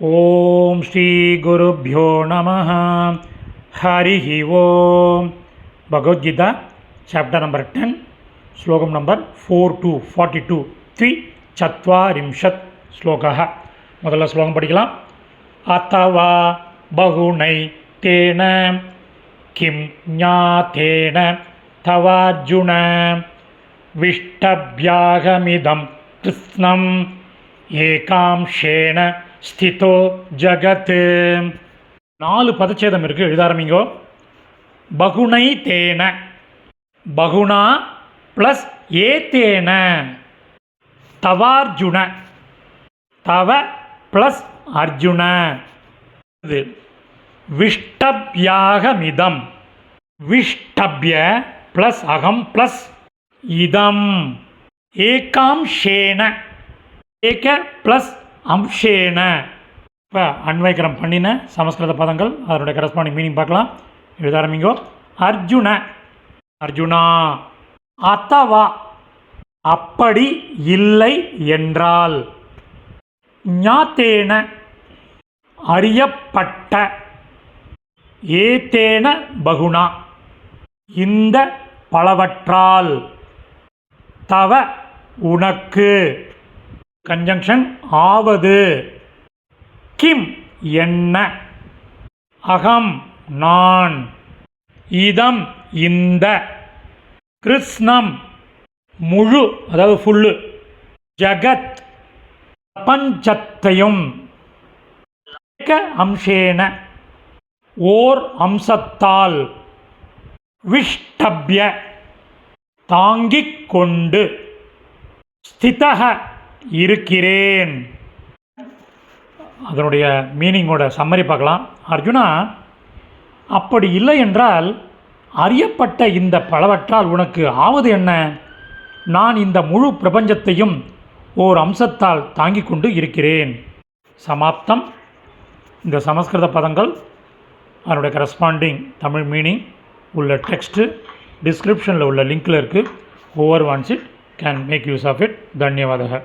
ॐ श्रीगुरुभ्यो नमः हरिः ओम् भगवद्गीता चाप्टर् नम्बर् टेन् श्लोकं number four two forty two द्विचत्वारिंशत् श्लोकः முதல்ல ஸ்லோகம் படிக்கலாம் அத்தவா பகுனை தேன கிம் ஞாத்தேன தவார்ஜுன விஷ்டபியாகமிதம் கிருஷ்ணம் ஏகாம்ஷேன ஸ்திதோ ஜகத் நாலு பதச்சேதம் இருக்குது எழுத ஆரம்பிங்கோ. பகுனை தேன. பகுனா ப்ளஸ் ஏத்தேன தவார்ஜுன. தவ ப்ளஸ் அர்ஜுன. இது விஷ்டப்யாகமிதம். விஷ்டப்ய ப்ளஸ் அகம் ப்ளஸ் இதம். ஏகாம் ஷேன ஏக ப்ளஸ் அம்ஷேன இப்போ அன்வைக்கரம் பண்ணின சமஸ்கிருத பதங்கள் அதனுடைய கரஸ்பாண்டிங் மீனிங் பார்க்கலாம். எழுத ஆரம்பிங்கோ. அர்ஜுன. அர்ஜுனா அத்தவா. அப்படி இல்லை என்றால் ஞாத்தேன. அறியப்பட்ட. ஏத்தேன பகுனா இந்த பலவற்றால் தவ உனக்கு. கன்ஜங்ஷன் ஆவது. கிம் என்ன? அகம் நான். இதம் இந்த. கிருஷ்ணம் முழு அதாவது ஃபுல்லு ஜகத் பிரபஞ்சத்தையும். ஏக அம்சேன. ஓர் அம்சத்தால். விஷ்டபிய. தாங்கிக் கொண்டு. ஸ்திதக இருக்கிறேன். அதனுடைய மீனிங்கோட சம்மரி பார்க்கலாம். அர்ஜுனா அப்படி இல்லை என்றால் அறியப்பட்ட இந்த பலவற்றால் உனக்கு ஆவது என்ன? நான் இந்த முழு பிரபஞ்சத்தையும் ஓர் அம்சத்தால் தாங்கிக் கொண்டு இருக்கிறேன். சமாப்தம். இந்த சமஸ்கிருத பதங்கள் அதனுடைய கரஸ்பாண்டிங் தமிழ் மீனிங் உள்ள டெக்ஸ்ட்டு டிஸ்கிரிப்ஷனில் உள்ள லிங்க்கில் இருக்குது whoever wants it can make use of it தன்யவாதக.